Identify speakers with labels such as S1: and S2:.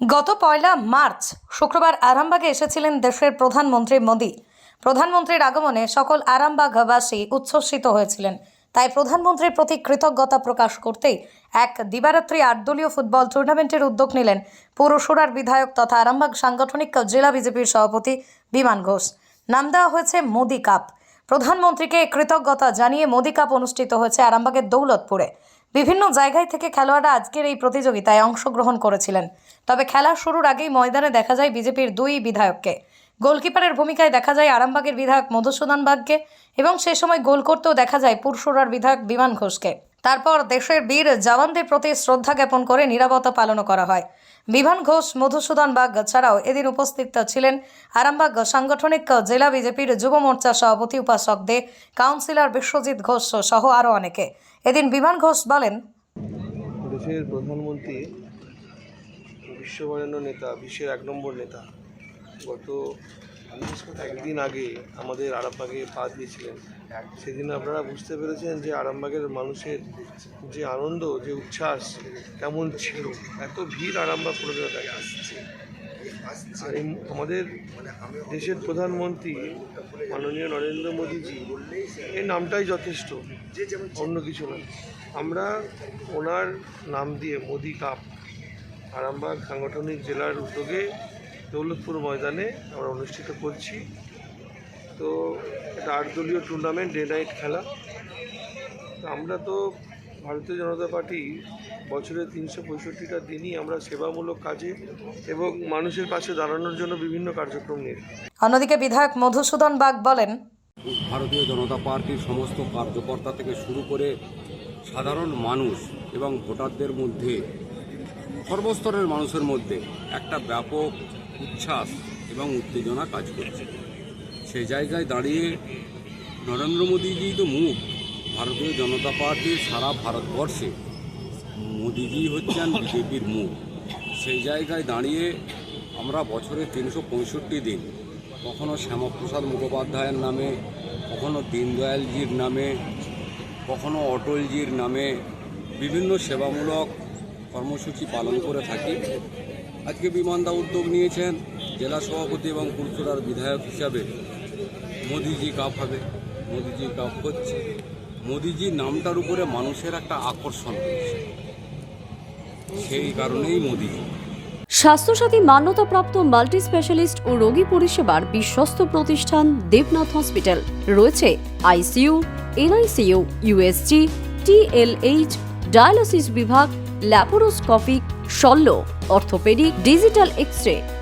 S1: গত পয়লা মার্চ, শুক্রবার আরামবাগে এসেছিলেন দেশের প্রধানমন্ত্রী মোদী। প্রধানমন্ত্রীর আগমনে সকল আরামবাগবাসী উচ্ছ্বসিত হয়েছিলেন। তাই প্রধানমন্ত্রীর প্রতি কৃতজ্ঞতা প্রকাশ করতেই এক দিবারাত্রি আটদলীয় ফুটবল টুর্নামেন্টের উদ্যোগ নিলেন পুরসুরার বিধায়ক তথা আরামবাগ সাংগঠনিক জেলা বিজেপির সভাপতি বিমান ঘোষ। নাম দেওয়া হয়েছে মোদি কাপ। প্রধানমন্ত্রীকে কৃতজ্ঞতা জানিয়ে মোদি কাপ অনুষ্ঠিত হয়েছে আরামবাগের দৌলতপুরে। বিভিন্ন জায়গায় থেকে খেলোয়াড়রা আজকের এই প্রতিযোগিতায় অংশগ্রহণ করেছিলেন। তবে খেলা শুরুর আগেই ময়দানে দেখা যায় বিজেপির দুই বিধায়ককে। গোলকিপারের ভূমিকায় দেখা যায় আরামবাগের বিধায়ক মধুসূদন বাগকে এবং সে সময় গোল করতেও দেখা যায় পুরসুরার বিধায়ক বিমান ঘোষকে। তারপর দেশের বীর জওয়ানদের প্রতি শ্রদ্ধা জ্ঞাপন করে নিরাপত্তা পালন করা হয়। বিমান ঘোষ, মধুসূদন বাগ ছাড়াও এদিন উপস্থিত ছিলেন আরামবাগ সাংগঠনিক জেলা বিজেপির যুব মোর্চা সভাপতি উপাসক দে, কাউন্সিলর বিশ্বজিৎ ঘোষ সহ আরও অনেকে। এদিন বিমান ঘোষ বলেন,
S2: দেশের প্রধানমন্ত্রী বিশ্ববরেণ্য নেতা, বিশ্বের এক নম্বর নেতা, গত একদিন আগে আমাদের আরামবাগে পা দিয়েছিলেন। সেদিন আপনারা বুঝতে পেরেছেন যে আরামবাগের মানুষের যে আনন্দ, যে উচ্ছ্বাস, কেমন ছিল। এত ভিড় আরামবাগ দেখা আসছে। আর এই আমাদের দেশের প্রধানমন্ত্রী মাননীয় নরেন্দ্র মোদীজি এই নামটাই যথেষ্ট, অন্য কিছু না। আমরা ওনার নাম দিয়ে মোদি কাপ, আরামবাগ সাংগঠনিক জেলার উদ্যোগে দৌলতপুর ময়দানে আমরা অনুষ্ঠিত করছি। তো এটা আটদলীয় টুর্নামেন্ট, ডে নাইট খেলা। আমরা তো ভারতীয় জনতা পার্টি বছরে তিনশো পঁয়ষট্টিটা দিনই আমরা সেবামূলক কাজে এবং মানুষের পাশে দাঁড়ানোর জন্য বিভিন্ন কার্যক্রম নিয়ে।
S1: অন্যদিকে বিধায়ক মধুসূদন বাগ বলেন
S3: ভারতীয় জনতা পার্টির সমস্ত কার্যকর্তা থেকে শুরু করে সাধারণ মানুষ এবং ভোটারদের মধ্যে সর্বস্তরের মানুষের মধ্যে একটা ব্যাপক উচ্ছ্বাস এবং উত্তেজনা কাজ করছে সেই জায়গায় দাঁড়িয়ে নরেন্দ্র মোদীজি তো মুখ ভারতীয় জনতা পার্টির সারা ভারতবর্ষে মোদিজি হচ্ছেন বিজেপির মুখ। সেই জায়গায় দাঁড়িয়ে আমরা বছরে তিনশো পঁয়ষট্টি দিন, কখনো শ্যামাপ্রসাদ মুখোপাধ্যায়ের নামে, কখনো দীনদয়ালজির নামে, কখনো অটলজির নামে বিভিন্ন সেবামূলক কর্মসূচি পালন করে থাকি। আজকে বিমানদা উদ্যোগ নিয়েছেন জেলা সভাপতি এবং পুরসুরার বিধায়ক হিসাবে। মোদিজি কাপ হবে, মোদিজি কাপ হচ্ছে। মোদিজির নামটার উপরে মানুষের একটা আকর্ষণ সেই কারণেই মোদিজি।
S4: স্বাস্থ্যসাথী মান্যতাপ্রাপ্ত মাল্টি স্পেশালিস্ট ও রোগী পরিষেবার বিশ্বস্ত প্রতিষ্ঠান দেবনাথ হসপিটাল। রয়েছে ICU, NICU, USG, TLH, dialysis বিভাগ, ল্যাপারোস্কোপিক, শল্য, অর্থোপেডিক, ডিজিটাল এক্স রে